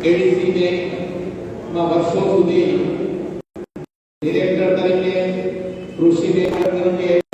એવી જ રીતે માં વર્ષો સુધી ડિરેક્ટર તરીકે કૃષિ વિભાગ તરીકે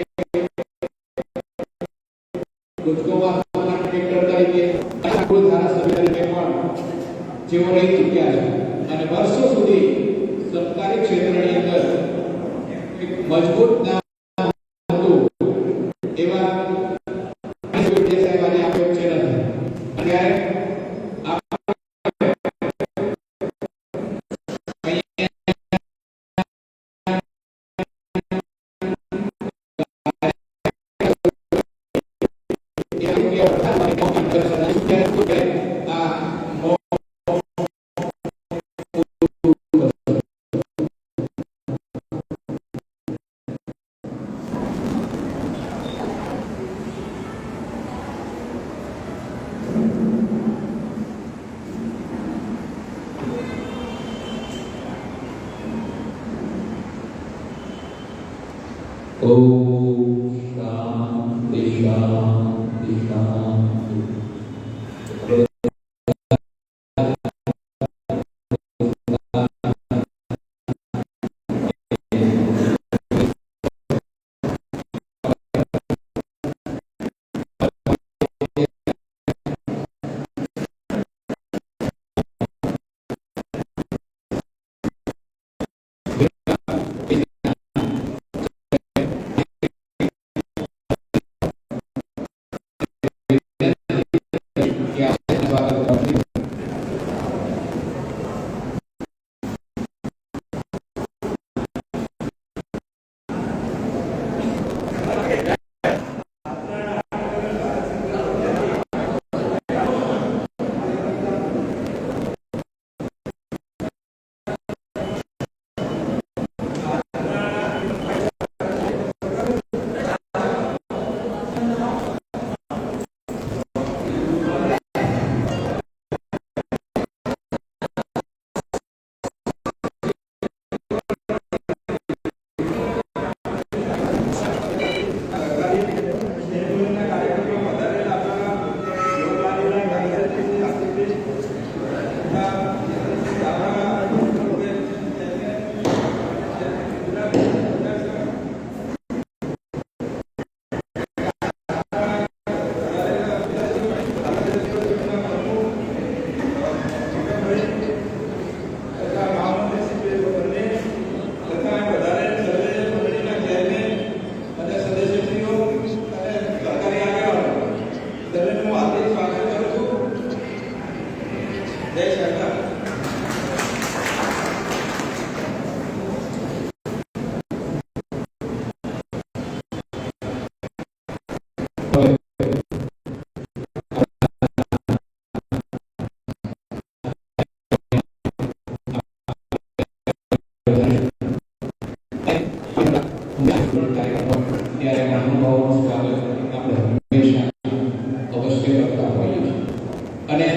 અને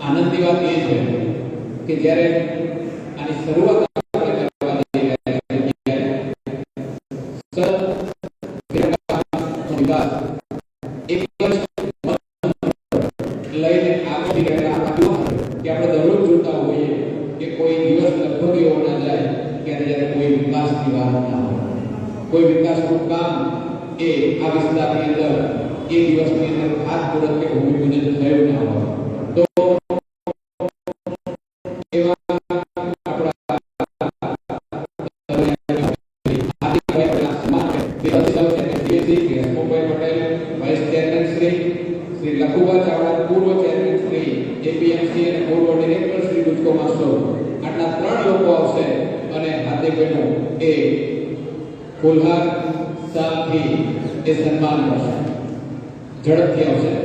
આનંદની વાત એ છે કે જ્યારે આની શરૂઆત શ્રી વિષ્ણુભાઈ પટેલ વાઇસ ચેરમેન શ્રી શ્રી લખુભા ચાવડા પૂર્વ ચેરમેન શ્રી એપીએમસી અને પૂર્વ ડિરેક્ટર શ્રી ગુજકો માસ્ટર. આટલા ત્રણ લોકો આવશે અને હાથે બેઠો એ ફુલહાર સાથી એ સન્માન કરશે ઝડપથી આવશે.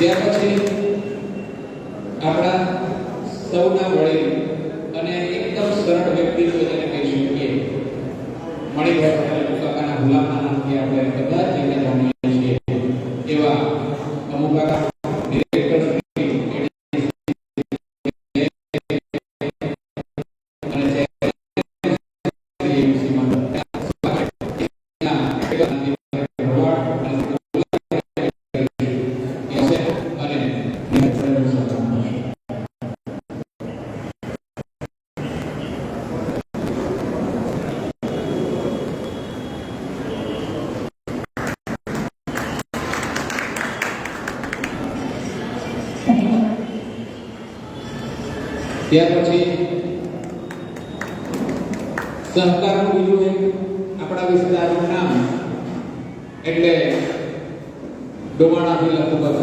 ત્યાર પછી આપણા સૌના વડીલ અને એકદમ સરળ વ્યક્તિત્વ જેને કહી શકીએ, મણિભાઈ કાકાના ગુલામના નામથી આપણે બધા ત્યાર પછી સહકારનું બીજું એક આપણા વિસ્તારનું નામ એટલે ડોમાણાથી લખુબા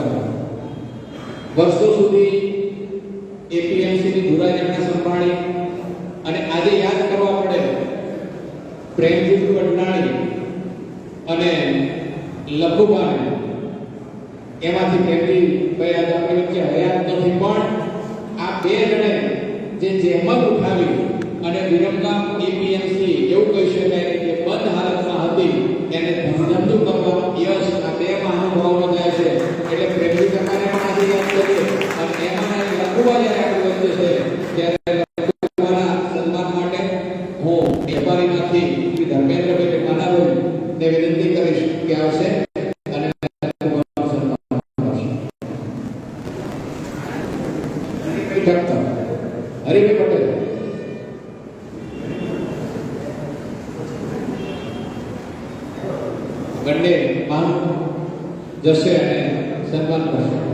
વર્ષો સુધી એપીએમસીની ધુરા જેમણે સંભાળી અને આજે યાદ કરવા પડે પ્રેમજીત વડનાળી અને લખુબાને એમાંથી પ્રેમજી ભાઈ આજે આપણી વચ્ચે હયાત નથી પણ આ બે જણે જે જહેમત ઉઠાવી અને વિરમગામ એપીએમસી એવું કહી શકાય કે બંધ હાલતમાં હતી એને ધમધમતું કરવાનો યશ આ બે મહાનુભાવોનો થાય છે એટલે પ્રેમજી કાકાને પણ આજે યાદ કરીએ અને એમાં લખુબા જ્યારે આપણી વચ્ચે છે ત્યારે લખુબાના સન્માન માટે હું વેપારીમાંથી શ્રી ધર્મેન્દ્રભાઈ કાનાભાઈ ને વિનંતી કરીશ કે આવશે અને લખુબાનું સન્માન કરશે ઠક્કર હરિભાઈ પટેલ બંને માન જશે અને સન્માન કરશે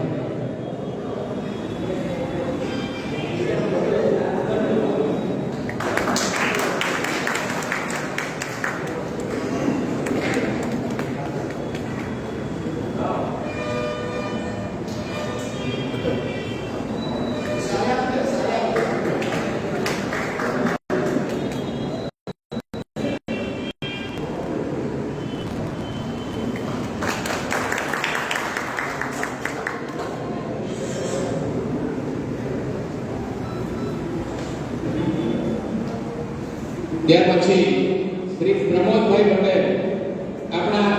ત્યાર પછી શ્રી પ્રમોદભાઈ પટેલ, આપણા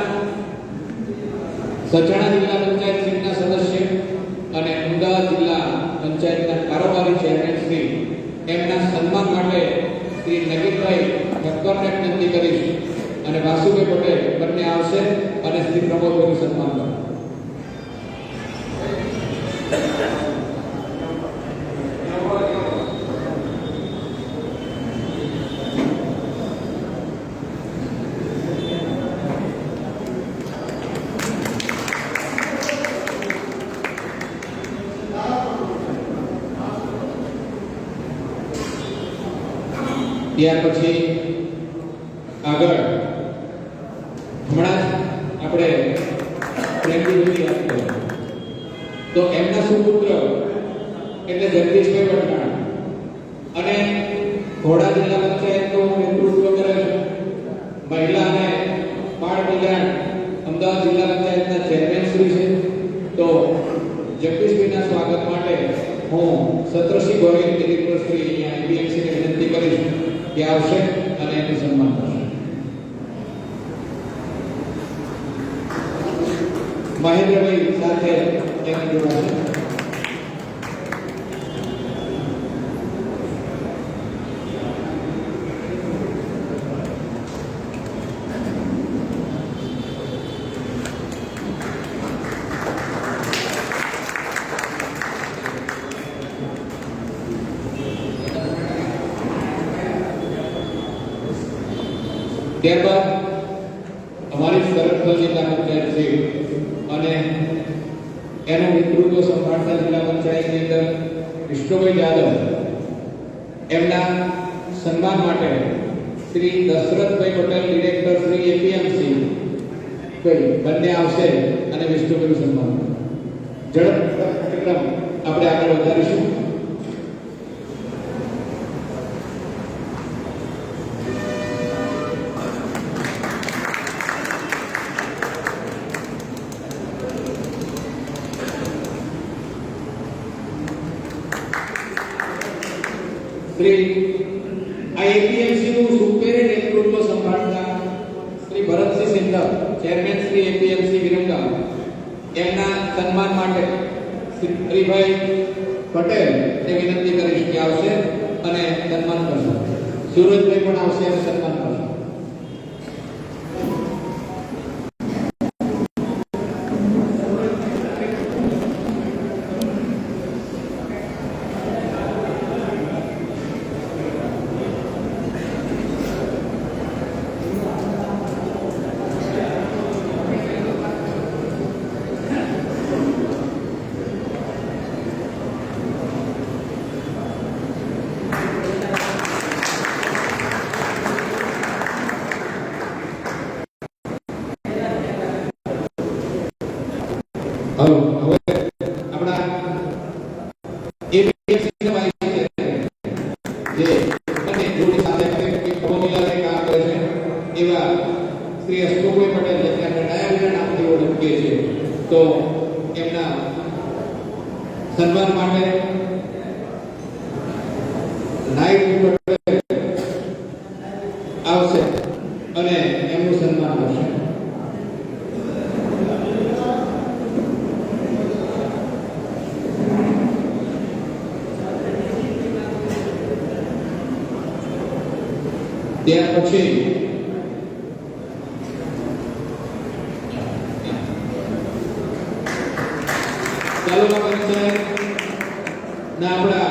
સચણા જિલ્લા પંચાયત સીટના સદસ્ય અને અમદાવાદ જિલ્લા પંચાયતના કારોબારી ચેરમેન શ્રી, એમના સન્માન માટે શ્રી નગીનભાઈ ઠક્કરને વિનંતી કરીશ. અને વાસુભાઈ પટેલ બંને આવશે અને શ્રી પ્રમોદભાઈનું સન્માન કરશે ત્યાર પછી આગળ હમણાં આપણે પ્રેમજીભાઈ યાદ કર્યા તો એમના સુપુત્ર એટલે જગદીશભાઈ વડનાળ અને ઘોડા જિલ્લા પંચાયતનું નેતૃત્વ કરે છે. મહિલા અને બાળ કલ્યાણ અમદાવાદ જિલ્લા પંચાયતના ચેરમેન શ્રી છે. તો જગદીશભાઈના સ્વાગત માટે હું સત્રસિંહ ગોહિલ ડિરેક્ટર શ્રી અહીંયા એપીએમસી ને વિનંતી કરીશ. કે આવશે અને એનું સન્માન કરશે મહેન્દ્રભાઈ સાથે એમને જોડાશે ત્યારબાદ અમારી સરહદ જિલ્લા પંચાયત છે અને એનું નેતૃત્વ સંભાળતા જિલ્લા પંચાયતની અંદર વિષ્ણુભાઈ જાદવ એમના સન્માન માટે શ્રી દશરથભાઈ પટેલ ડિરેક્ટર શ્રી એપીએમસી બંને આવશે અને વિષ્ણુભાઈનું સન્માન. ઝડપ કાર્યક્રમ આપણે આગળ વધારીશું શ્રી આ એપીએમસી નું સુપેરે નેતૃત્વ સંભાળતા શ્રી ભરતસિંહ સિંધવ ચેરમેન શ્રી એપીએમસી વિરમગામ એમના સન્માન માટે શ્રી હરિભાઈ પટેલ ને વિનંતી કરીશ કે આવશે અને સન્માન કરશે સુરજભાઈ પણ આવશે અને સન્માન કરશે હલો, હવે આપણા વાઇસ ચેરમેન જે અને જોડી સાથે એક ફોર્મ્યુલા કામ કરે છે તો એમના સન્માન માટે નાયબ પટેલ આવશે અને એમનું સન્માન કરશે ત્યાર પછી તાલુકા પંચાયત ના આપણા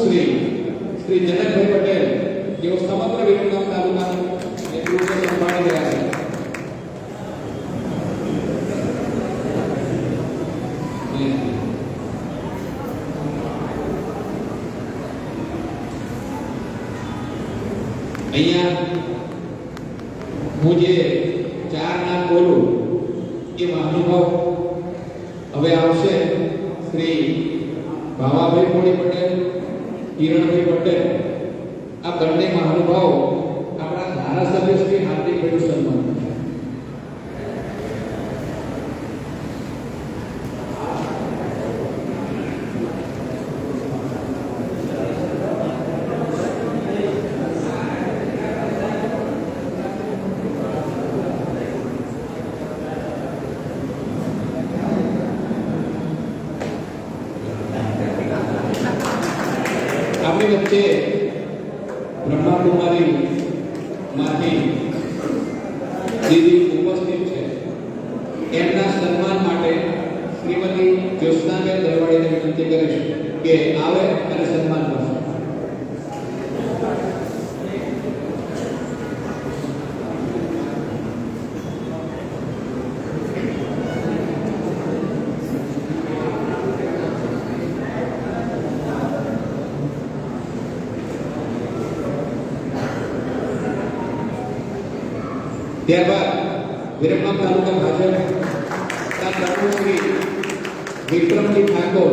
પ્રમુખ શ્રી શ્રી જનકભાઈ પટેલ જેઓ સમગ્ર વિરમગામ તાલુકાનું નેતૃત્વ સંભાળી રહ્યા છે અહીંયા હું જે ચાર નામ બોલું એ મહાનુભાવ હવે આવશે શ્રી ભાવાભાઈ મોડી પટેલ કિરણભાઈ પટેલ આ બંને મહાનુભાવો આપણા ધારાસભ્ય શ્રી હાર્દિકભાઈનું સન્માન કરશે. આપણી વચ્ચે બ્રહ્માકુમારી માંથી દીદી ઉપસ્થિત છે એમના સન્માન માટે શ્રીમતી જ્યોત્સનાબેન દરવાડીને વિનંતી કરીશ કે આવે અને સન્માન કરશે ત્યારબાદ વિરમગામ તાલુકા ભાજપ પ્રમુખ શ્રી વિક્રમજી ઠાકોર,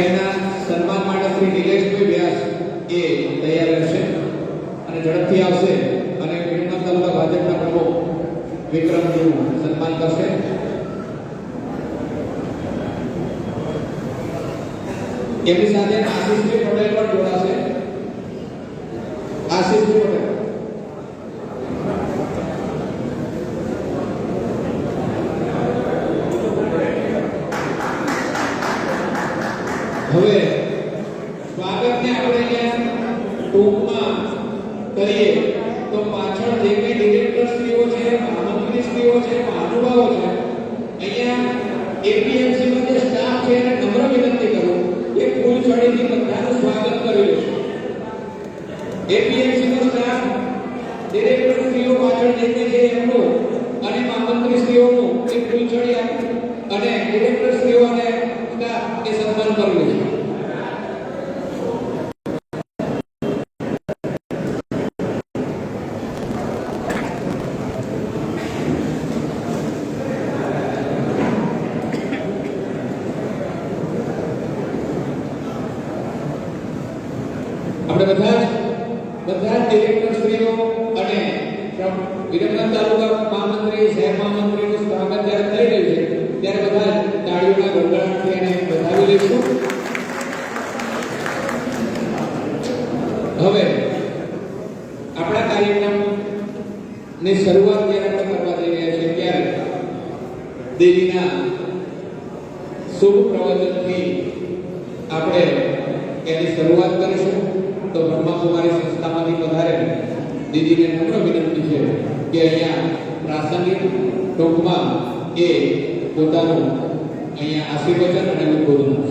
એમના સન્માન માટે શ્રી નિલેશભાઈ વ્યાસ એ તૈયાર રહેશે અને ઝડપથી આવશે અને વિરમગામ તાલુકા ભાજપના પ્રમુખ વિક્રમજીનું સન્માન કરશે. એમની સાથે આશીષભાઈ વિરમગામ તાલુકા મહામંત્રી સાહેબ મહામંત્રીનું સ્વાગત જ્યારે થઈ રહ્યું છે, ત્યારે બધા તાળીઓના ગોંગળાટથી એને વધાવી લઈશું. હવે, આપણા કાર્યક્રમની શરૂઆત જ્યારે કરવા જઈ રહ્યા છે ત્યારે દેવીના શુભ પ્રવચનથી આપણે એની શરૂઆત કરીશું. તો બ્રહ્માકુમારી સંસ્થામાંથી વધારે દીદીને કે અહીંયા પ્રાસંગિક ટૂંકમાં એ પોતાનું અહીંયા આશીર્વચન અને ઉદબોધન